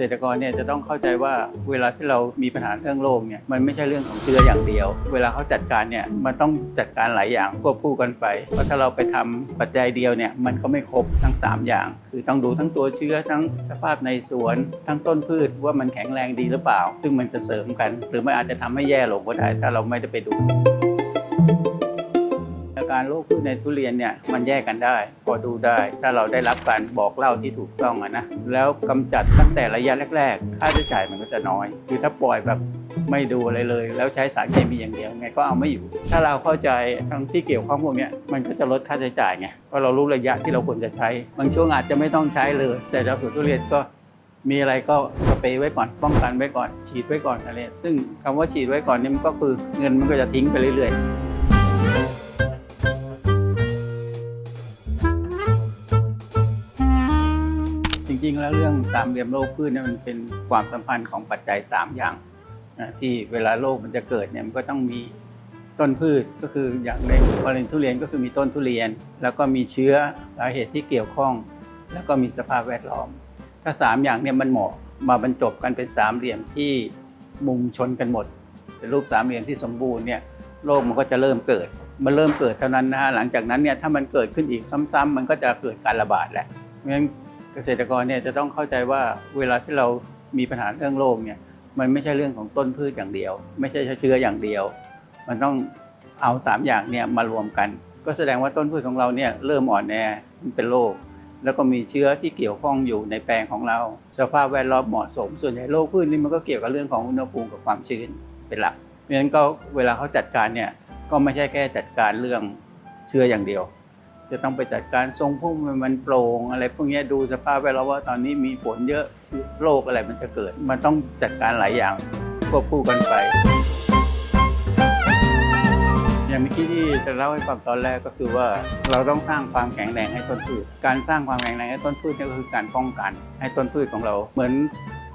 ษตรกรเนี่ยจะต้องเข้าใจว่าเวลาที่เรามีปัญหาเรื่องโรคเนี่ยมันไม่ใช่เรื่องของเชื้ออย่างเดียว เวลาเขาจัดการเนี่ยมันต้องจัดการหลายอย่างควบคู่กันไป เพราะถ้าเราไปทำปัจจัยเดียวเนี่ยมันก็ไม่ครบทั้ง 3 อย่าง คือต้องดูทั้งตัวเชื้อทั้งสภาพในสวน ทั้งต้นพืชว่ามันแข็งแรงดีหรือเปล่า ซึ่งมันจะเสริมกัน หรือไม่อาจจะทำให้แย่ลงก็ได้ถ้าเราไม่ได้ไปดู การโรคพืชในทุเรียนเนี่ยมันแยกกันได้ พอดูได้ ถ้าเราได้รับการบอกเล่าที่ถูกต้องอะนะแล้วกำจัดตั้งแต่ระยะแรก ๆ ค่าใช้จ่ายมันก็จะน้อย คือถ้าปล่อยแบบไม่ดูอะไรเลย แล้วใช้สารเคมีอย่างเดียวไงก็เอาไม่อยู่ ถ้าเราเข้าใจทั้งที่เกี่ยวข้องพวกนี้มันก็จะลดค่าใช้จ่ายไงเพราะเรารู้ระยะที่เราควรจะใช้ บางช่วงอาจจะไม่ต้องใช้เลย แต่เราสวนทุเรียนก็มีอะไรก็สเปรย์ไว้ก่อนป้องกันไว้ก่อน ฉีดไว้ก่อนอะไรซึ่งคำว่าฉีดไว้ก่อนนี่มันก็คือเงินมันก็จะทิ้งไปเรื่อย ๆ ริง ๆ แล้วเรื่องสามเหลี่ยมโรคพืชเนี่ยมันเป็นความสัมพันธ์ของปัจจัย 3 อย่างนะที่เวลาโรคมันจะเกิดเนี่ยมันก็ต้องมีต้นพืชก็คืออย่างในกรณีทุเรียนก็คือมีต้นทุเรียน แล้วก็มีเชื้อสาเหตุที่เกี่ยวข้อง แล้วก็มีสภาพแวดล้อม ถ้า 3 อย่างเนี่ยมันเหมาะมาบรรจบกันเป็นสามเหลี่ยมที่มุมชนกันหมดเป็นรูปสามเหลี่ยมที่สมบูรณ์เนี่ยโรคมันก็จะเริ่มเกิด มันเริ่มเกิดเท่านั้นนะฮะหลังจากนั้นเนี่ยถ้ามันเกิดขึ้นอีกซ้ำๆมันก็จะเกิดการระบาดแหละเพราะฉะนั้น เกษตรกรเนี่ยจะต้องเข้าใจว่าเวลาที่เรามีปัญหาเรื่องโรคเนี่ยมันไม่ใช่เรื่องของต้นพืชอย่างเดียว ไม่ใช่เชื้ออย่างเดียว มันต้องเอาสามอย่างเนี่ยมารวมกัน ก็แสดงว่าต้นพืชของเราเนี่ยเริ่มอ่อนแอเป็นโรคแล้วก็มีเชื้อที่เกี่ยวข้องอยู่ในแปลงของเรา สภาพแวดล้อมเหมาะสม ส่วนใหญ่โรคพืชนี่มันก็เกี่ยวกับเรื่องของอุณหภูมิกับความชื้นเป็นหลักเพราะฉะนั้นก็เวลาเขาจัดการเนี่ยก็ไม่ใช่แค่จัดการเรื่องเชื้ออย่างเดียว จะต้องไปจัดการทรงพุ่มมันโปร่งอะไรพวกนี้ดูสภาพแวดล้อมว่าตอนนี้มีฝนเยอะโรคอะไรมันจะเกิด มันต้องจัดการหลายอย่างควบคู่กันไป อย่างเมื่อกี้ที่จะเล่าให้ฟังตอนแรกก็คือว่าเราต้องสร้างความแข็งแรงให้ต้นพืช การสร้างความแข็งแรงให้ต้นพืชนี่ก็คือการป้องกัน ให้ต้นพืชของเรา เหมือน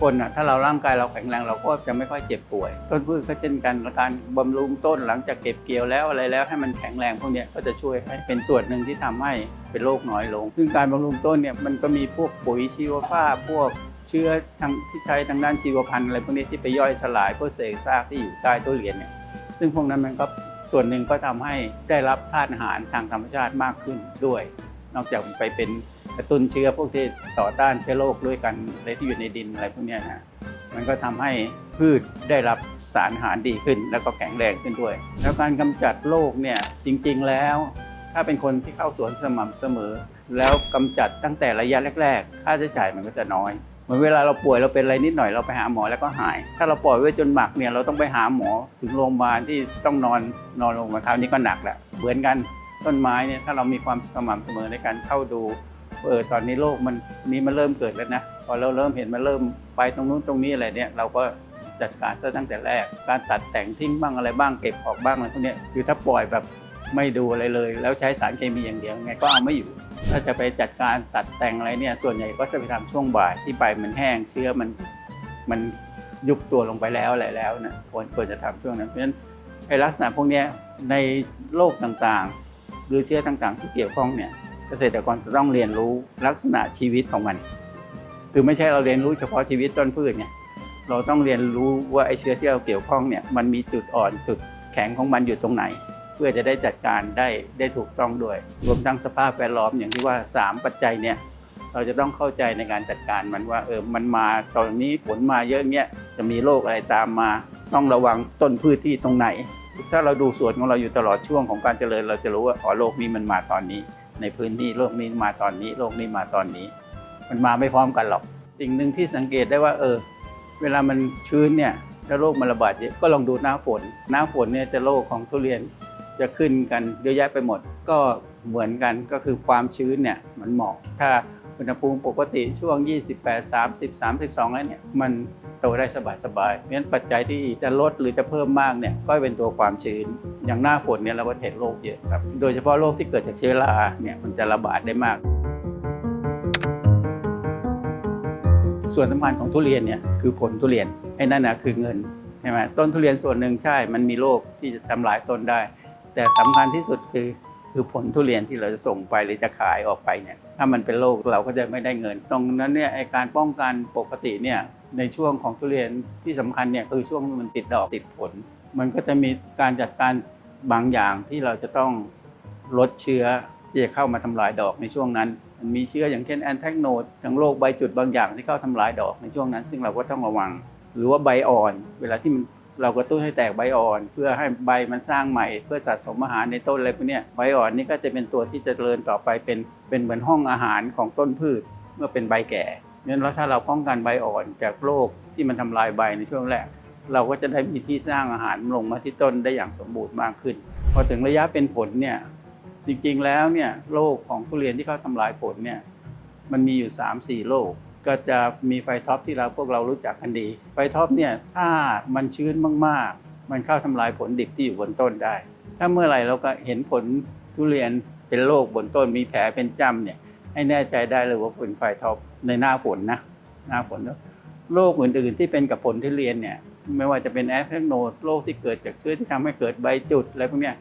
คนอะถ้าเราร่างกายเราแข็งแรงเราก็จะไม่ค่อยเจ็บป่วย ต้นพืชก็เช่นกันการบำรุงต้นหลังจากเก็บเกี่ยวแล้วอะไรแล้วให้มันแข็งแรงพวกนี้ก็จะช่วยให้เป็นส่วนหนึ่งที่ทำให้เป็นโรคน้อยลง ซึ่งการบำรุงต้นเนี่ยมันก็มีพวกปุ๋ยชีวภาพพวกเชื้อทางที่ใช้ทางด้านชีวพันธุ์อะไรพวกนี้ที่ไปย่อยสลายพวกเศษซากที่อยู่ใต้ต้นเรียนเนี่ยซึ่งพวกนั้นมันก็ส่วนหนึ่งก็ทำให้ได้รับธาตุอาหารทางธรรมชาติมากขึ้นด้วย นอกจากไปเป็น กระตุ้นเชื้อพวกที่ต่อต้านเชื้อโรคด้วยกันอะไรที่อยู่ในดินอะไรพวกนี้นะมันก็ทำให้พืชได้รับสารอาหารดีขึ้น แล้วก็แข็งแรงขึ้นด้วย แล้วการกำจัดโรคเนี่ยจริง ๆ แล้ว ถ้าเป็นคนที่เข้าสวนสม่ำเสมอ แล้วกำจัดตั้งแต่ระยะแรก ๆ ค่าใช้จ่ายมันก็จะน้อยเหมือนเวลาเราป่วยเราเป็นอะไรนิดหน่อยเราไปหาหมอแล้วก็หาย ถ้าเราปล่อยไว้จนหมักเนี่ยเราต้องไปหาหมอถึงโรงพยาบาลที่ต้องนอนนอนโรงพยาบาลคราวนี้ก็หนักแหละเหมือนกันต้นไม้เนี่ยถ้าเรามีความสม่ำเสมอในการเข้าดู เออตอนนี้โรคมันนี้มันเริ่มเกิดแล้วนะพอเราเริ่มเห็นมันเริ่มไปตรงนู้นตรงนี้อะไรเนี่ยเราก็จัดการซะตั้งแต่แรก การตัดแต่งทิ้งบ้างอะไรบ้างเก็บออกบ้างอะไรพวกนี้คือถ้าปล่อยแบบไม่ดูอะไรเลย แล้วใช้สารเคมีอย่างเดียวไงก็เอาไม่อยู่ ถ้าจะไปจัดการตัดแต่งอะไรเนี่ย ส่วนใหญ่ก็จะไปทำช่วงบ่ายที่ใบมันแห้งเชื้อมันมันยุบตัวลงไปแล้วอะไรแล้วนะควรควรจะทำช่วงนั้นเพราะฉะนั้นไอลักษณะพวกนี้ในโรคต่างๆ หรือเชื้อต่างๆ ที่เกี่ยวข้องเนี่ย ษตรกรจะต้องเรียนรู้ลักษณะชีวิตของมัน คือไม่ใช่เราเรียนรู้เฉพาะชีวิตต้นพืชเนี่ยเราต้องเรียนรู้ว่าไอ้เชื้อที่เราเกี่ยวข้องเนี่ยมันมีจุดอ่อนจุดแข็งของมันอยู่ตรงไหน เพื่อจะได้จัดการได้ได้ถูกต้องด้วย รวมทั้งสภาพแวดล้อมอย่างที่ว่า 3 ปัจจัยเนี่ยเราจะต้องเข้าใจในการจัดการมันว่าเออมันมาตอนนี้ฝนมาเยอะเงี้ยจะมีโรคอะไรตามมา ต้องระวังต้นพืชที่ตรงไหน ถ้าเราดูสวนของเราอยู่ตลอดช่วงของการเจริญเราจะรู้ว่าอ๋อโรคนี้มันมาตอนนี้ ในพื้นที่โรคนี้มาตอนนี้โรคนี้มาตอนนี้ มันมาไม่พร้อมกันหรอก สิ่งหนึ่งที่สังเกตได้ว่า เออ เวลามันชื้นเนี่ยถ้าโรคมันระบาดเยอะก็ลองดูหน้าฝน หน้าฝนเนี่ยจะโรคของทุเรียนจะขึ้นกันเยอะแยะไปหมด ก็เหมือนกันก็คือความชื้นเนี่ยมันเหมาะถ้า อุณหภูมิปกติช่วง 28 30 32แล้วเนี่ยมันโตได้สบายๆเพราะฉะนั้นปัจจัยที่จะลดหรือจะเพิ่มมากเนี่ยก็เป็นตัวความชื้น อย่างหน้าฝนเนี่ยเราก็เห็นโรคเยอะครับ โดยเฉพาะโรคที่เกิดจากเชื้อราเนี่ยมันจะระบาดได้มาก ส่วนสำคัญของทุเรียนเนี่ยคือผลทุเรียนไอ้นั่นนะคือเงินใช่ไหมต้นทุเรียนส่วนหนึ่งใช่ มันมีโรคที่จะทำลายต้นได้ แต่สำคัญที่สุดคือคือผลทุเรียนที่เราจะส่งไปหรือจะขายออกไปเนี่ย ถ้ามันเป็นโรคเราก็จะไม่ได้เงิน ตรงนั้นเนี่ยไอการป้องกันปกติเนี่ยในช่วงของทุเรียนที่สำคัญเนี่ยคือช่วงมันติดดอกติดผล มันก็จะมีการจัดการบางอย่างที่เราจะต้องลดเชื้อที่จะเข้ามาทำลายดอกในช่วงนั้น มันมีเชื้ออย่างเช่นแอนแทกโนดทั้งโรคใบจุดบางอย่างที่เข้าทำลายดอกในช่วงนั้น ซึ่งเราก็ต้องระวัง หรือว่าใบอ่อน เวลาที่มัน เรากระตุ้นให้แตกใบอ่อน เพื่อให้ใบมันสร้างใหม่ เพื่อสะสมอาหารในต้นอะไรพวกนี้ใบอ่อนนี่ก็จะเป็นตัวที่จะเจริญต่อไปเป็นเป็นเหมือนห้องอาหารของต้นพืชเมื่อเป็นใบแก่งั้นแล้วถ้าเราป้องกันใบอ่อนจากโรคที่มันทำลายใบในช่วงแรก เราก็จะได้มีที่สร้างอาหารลงมาที่ต้นได้อย่างสมบูรณ์มากขึ้น พอถึงระยะเป็นผลเนี่ยจริงๆแล้วเนี่ยโรคของทุเรียนที่เขาทำลายผลเนี่ยมันมีอยู่ 3-4โรค ก็จะมีไฟท็อปที่เราพวกเรารู้จักกันดี ไฟท็อปเนี่ยถ้ามันชื้นมากๆ มันเข้าทำลายผลดิบที่อยู่บนต้นได้ ถ้าเมื่อไหร่เราก็เห็นผลทุเรียนเป็นโรคบนต้นมีแผลเป็นจ้ำเนี่ยให้แน่ใจได้เลยว่าเป็นไฟท็อปในหน้าฝนนะหน้าฝนแล้วโรคอื่นๆที่เป็นกับผลทุเรียนเนี่ยไม่ว่าจะเป็นแอฟเฟกโนดโรคที่เกิดจากเชื้อที่ทำให้เกิดใบจุดอะไรพวกเนี้ย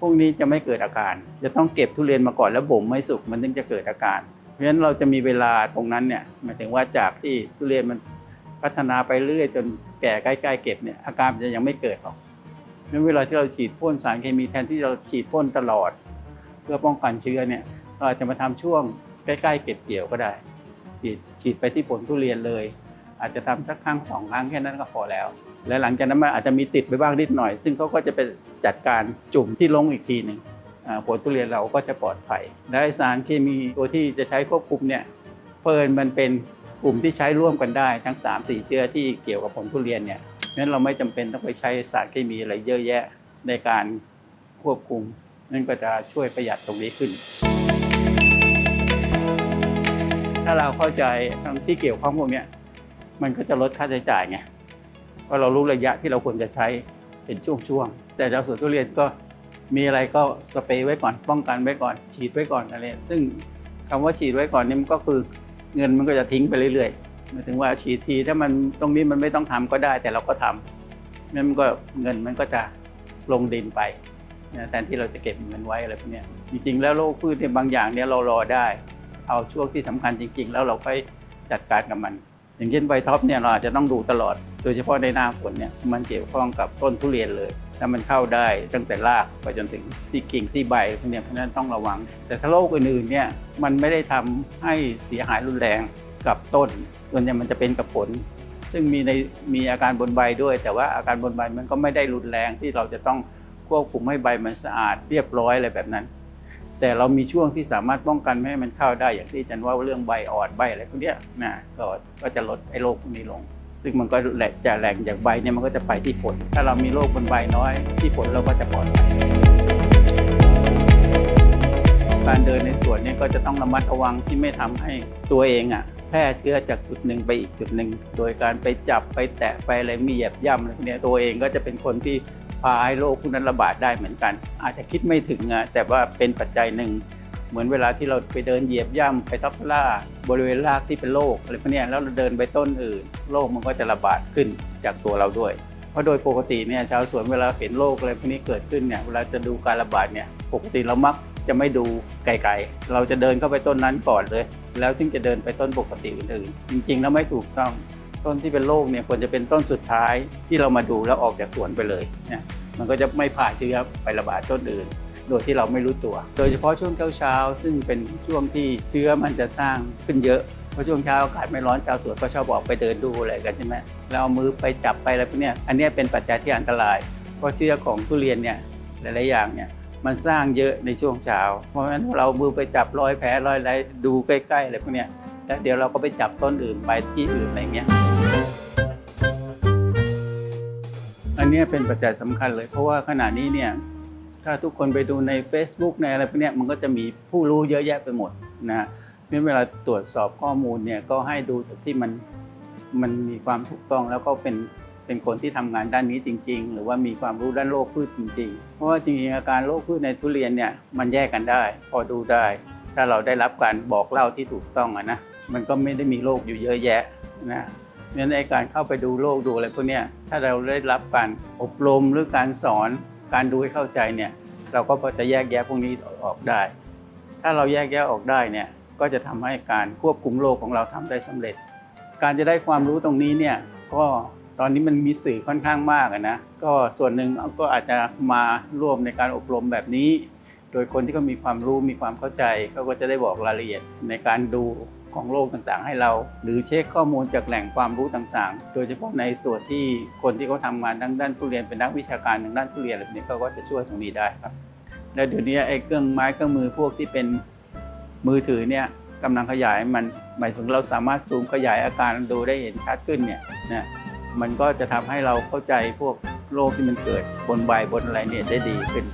พวกนี้จะไม่เกิดอาการ จะต้องเก็บทุเรียนมาก่อนแล้วบ่มไม่สุกมันถึงจะเกิดอาการ เพราะฉะนั้นเราจะมีเวลาตรงนั้นเนี่ยหมายถึงว่าจากที่ทุเรียนมันพัฒนาไปเรื่อยจนแก่ใกล้ๆเก็บเนี่ยอาการมันจะยังไม่เกิดหรอกเพราะฉะนั้นเวลาที่เราฉีดพ่นสารเคมีแทนที่เราฉีดพ่นตลอด เพื่อป้องกันเชื้อเนี่ยเราอาจจะมาทำช่วงใกล้ๆเก็บเกี่ยวก็ได้ ฉีดฉีดไปที่ผลทุเรียนเลย อาจจะทำสักครั้งสองครั้งแค่นั้นก็พอแล้ว และหลังจากนั้นมันอาจจะมีติดไปบ้างนิดหน่อย ซึ่งเขาก็จะไปจัดการจุ่มที่ลงอีกทีหนึ่ง ผลทุเรียนเราก็จะปลอดภัยและสารเคมีตัวที่จะใช้ควบคุมเนี่ยเพิ่นมันเป็นกลุ่มที่ใช้ร่วมกันได้ทั้ง 3 4เชื้อที่เกี่ยวกับผลทุเรียนเนี่ยนั้นเราไม่จำเป็นต้องไปใช้สารเคมีอะไรเยอะแยะในการควบคุมนั่นก็จะช่วยประหยัดตรงนี้ขึ้น ถ้าเราเข้าใจทั้งที่เกี่ยวข้องพวกนี้มันก็จะลดค่าใช้จ่ายไงเพราเรารู้ระยะที่เราควรจะใช้เป็นช่วงๆแต่ชาวสวนทุเรียนก็ มีอะไรก็สเปรย์ไว้ก่อน ป้องกันไว้ก่อน ฉีดไว้ก่อนอะไร ซึ่งคำว่าฉีดไว้ก่อนนี่มันก็คือเงินมันก็จะทิ้งไปเรื่อยๆหมายถึงว่าฉีดทีถ้ามันตรงนี้มันไม่ต้องทำก็ได้ แต่เราก็ทำนั่นมันก็เงินมันก็จะลงดินไปแทนที่เราจะเก็บเงินไว้อะไรพวกนี้จริงๆ แล้วโรคพืชเนี่ยบางอย่างเนี่ยเรารอได้ เอาช่วงที่สำคัญจริง ๆ แล้วเราค่อยจัดการกับมัน อย่างเช่นใบท็อปเนี่ยเราอาจจะต้องดูตลอด โดยเฉพาะในหน้าฝนเนี่ยมันเกี่ยวข้องกับต้นทุเรียนเลย ถ้ามันเข้าได้ตั้งแต่รากไปจนถึงที่กิ่งที่ใบเนี้ยเพราะนั้นต้องระวัง แต่ถ้าโรคอื่นๆเนี่ยมันไม่ได้ทำให้เสียหายรุนแรงกับต้นส่วนใหญ่มันจะเป็นกับผล ซึ่งมีในมีอาการบนใบด้วย แต่ว่าอาการบนใบมันก็ไม่ได้รุนแรงที่เราจะต้องควบคุมให้ใบมันสะอาดเรียบร้อยอะไรแบบนั้น แต่เรามีช่วงที่สามารถป้องกันไม่ให้มันเข้าได้อย่างที่อาจันว่าเรื่องใบอ่อนใบอะไรพวกเนี้ยนะก็จะลดไอ้โรคพวกนี้ลง ซึ่งมันก็แหลกจะแหลงจากใบเนี่ยมันก็จะไปที่ผล ถ้าเรามีโรคบนใบน้อย ที่ผลเราก็จะปลอดภัยการเดินในสวนเนี่ยก็จะต้องระมัดระวังที่ไม่ทำให้ตัวเองอะแพร่เชื้อจากจุดหนึ่งไปอีกจุดหนึ่ง โดยการไปจับไปแตะไปอะไรมีเหยียบย่ำอะไรเนี้ยตัวเองก็จะเป็นคนที่พาให้โรคพวกนั้นระบาดได้เหมือนกัน อาจจะคิดไม่ถึงอะแต่ว่าเป็นปัจจัยหนึ่ง เหมือนเวลาที่เราไปเดินเหยียบย่ำไปทับล่าบริเวณรากที่เป็นโรคอะไรพวกนี้แล้วเราเดินไปต้นอื่นโรคมันก็จะระบาดขึ้นจากตัวเราด้วย เพราะโดยปกติเนี่ยชาวสวนเวลาเห็นโรคอะไรพวกนี้เกิดขึ้นเนี่ยเวลาจะดูการระบาดเนี่ยปกติเรามักจะไม่ดูไกลๆ เราจะเดินเข้าไปต้นนั้นก่อนเลย แล้วถึงจะเดินไปต้นปกติอื่นๆ จริงๆ แล้วไม่ถูกต้อง ต้นที่เป็นโรคเนี่ยควรจะเป็นต้นสุดท้ายที่เรามาดูแล้วออกจากสวนไปเลยเนี่ย มันก็จะไม่ผ่าเชื้อไประบาดต้นอื่น โดยที่เราไม่รู้ตัว โดยเฉพาะช่วงเช้าๆซึ่งเป็นช่วงที่เชื้อมันจะสร้างขึ้นเยอะเพราะช่วงเช้าอากาศไม่ร้อนชาวสวนก็ชอบออกไปเดินดูอะไรกันใช่ไหมแล้วเอามือไปจับไปอะไรพวกนี้อันนี้เป็นปัจจัยที่อันตราย เพราะเชื้อของทุเรียนเนี่ยหลายๆอย่างเนี่ยมันสร้างเยอะในช่วงเช้า เพราะฉะนั้นเรามือไปจับรอยแผลรอยอะไรดูใกล้ๆอะไรพวกนี้แล้วเดี๋ยวเราก็ไปจับต้นอื่นไปที่อื่นอะไรเงี้ย อันนี้เป็นปัจจัยสำคัญเลย เพราะว่าขณะนี้เนี่ย ถ้าทุกคนไปดูใน Facebook ในอะไรพวกนี้มันก็จะมีผู้รู้เยอะแยะไปหมดนะเพราะฉะนั้นเวลาตรวจสอบข้อมูลเนี่ยก็ให้ดูจากที่มันมันมีความถูกต้องแล้วก็เป็นเป็นคนที่ทำงานด้านนี้จริง ๆ หรือว่ามีความรู้ด้านโรคพืชจริง ๆ เพราะว่าจริงๆอาการโรคพืชในทุเรียนเนี่ยมันแยกกันได้ พอดูได้ ถ้าเราได้รับการบอกเล่าที่ถูกต้องอะนะมันก็ไม่ได้มีโรคอยู่เยอะแยะนะเพราะฉะนั้นในการเข้าไปดูโรคดูอะไรพวกนี้ถ้าเราได้รับการอบรมหรือการสอน การดูให้เข้าใจเนี่ยเราก็พอจะแยกแยะพวกนี้ออกได้ ถ้าเราแยกแยะออกได้เนี่ยก็จะทำให้การควบคุมโรคของเราทำได้สำเร็จ การจะได้ความรู้ตรงนี้เนี่ยก็ตอนนี้มันมีสื่อค่อนข้างมากนะก็ส่วนหนึ่งก็อาจจะมาร่วมในการอบรมแบบนี้ โดยคนที่เขามีความรู้มีความเข้าใจเขาก็จะได้บอกรายละเอียดในการดู ของโรคต่างๆ ให้เรา หรือเช็คข้อมูลจากแหล่งความรู้ต่างๆ โดยเฉพาะในส่วนที่คนที่เขาทำงานทางด้านทุเรียนเป็นนักวิชาการทางด้านทุเรียนแบบนี้เขาก็จะช่วยตรงนี้ได้ครับ แล้วเดี๋ยวนี้ไอ้เครื่องไม้เครื่องมือพวกที่เป็นมือถือเนี่ยกำลังขยายมันหมายถึงเราสามารถซูมขยายอาการดูได้เห็นชัดขึ้นเนี่ยนะมันก็จะทำให้เราเข้าใจพวกโรคที่มันเกิดบนใบบนอะไรเนี่ยได้ดีขึ้น